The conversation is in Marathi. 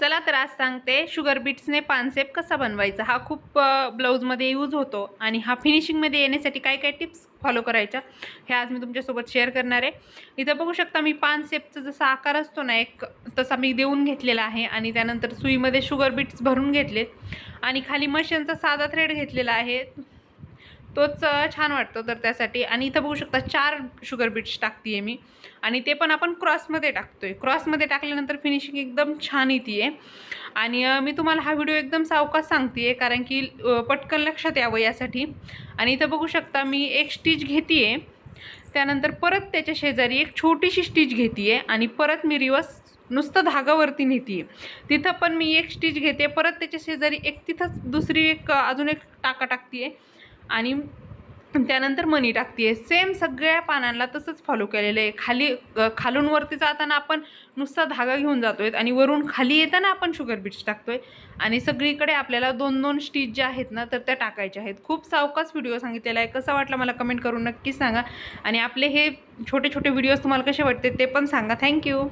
चला तर आज सांगते. शुगर बीट्सने पानसेप कसा बनवायचा? हा खूप ब्लाऊजमध्ये यूज होतो आणि हा फिनिशिंगमध्ये येण्यासाठी काय काय टिप्स फॉलो करायच्या हे आज मी तुमच्यासोबत शेअर करणार आहे. इथं बघू शकता मी पानसेपचा जसा आकार असतो ना एक तसा मी देऊन घेतलेला आहे आणि त्यानंतर सुईमध्ये शुगर बीट्स भरून घेतलेत आणि खाली मशीनचा साधा थ्रेड घेतलेला आहे. तोच छान वाटतो तर त्यासाठी. आणि इथं बघू शकता चार शुगर बीट्स टाकते आहे मी. आणि ते पण आपण क्रॉसमध्ये टाकतो आहे क्रॉसमध्ये टाकल्यानंतर फिनिशिंग एकदम छान येते आहे आणि मी तुम्हाला हा व्हिडिओ एकदम सावकाश सांगते आहे कारण की पटकन लक्षात यावं यासाठी. आणि इथं बघू शकता मी एक स्टिच घेते आहे त्यानंतर परत त्याच्या शेजारी एक छोटीशी स्टिच घेते आहे आणि परत मी रिवर्स नुसतं धागावरती नेते तिथं पण मी एक स्टिच घेते. परत त्याच्या शेजारी एक तिथंच दुसरी एक अजून एक टाका टाकते आणि त्यानंतर मनी टाकते सेम सगळ्या पानांना तसंच फॉलो केलेलं आहे. खाली खालून वरती जाताना आपण नुसता धागा घेऊन जातो आहे आणि वरून खाली येताना आपण शुगर बीट्स आहे आणि सगळीकडे आपल्याला दोन दोन स्टिच ज्या आहेत ना तर त्या टाकायच्या आहेत. खूप सावकाच व्हिडिओ सांगितलेला आहे. कसा वाटला मला कमेंट करून नक्कीच सांगा. आणि आपले हे छोटे छोटे व्हिडिओज तुम्हाला कसे वाटते ते पण सांगा. थँक्यू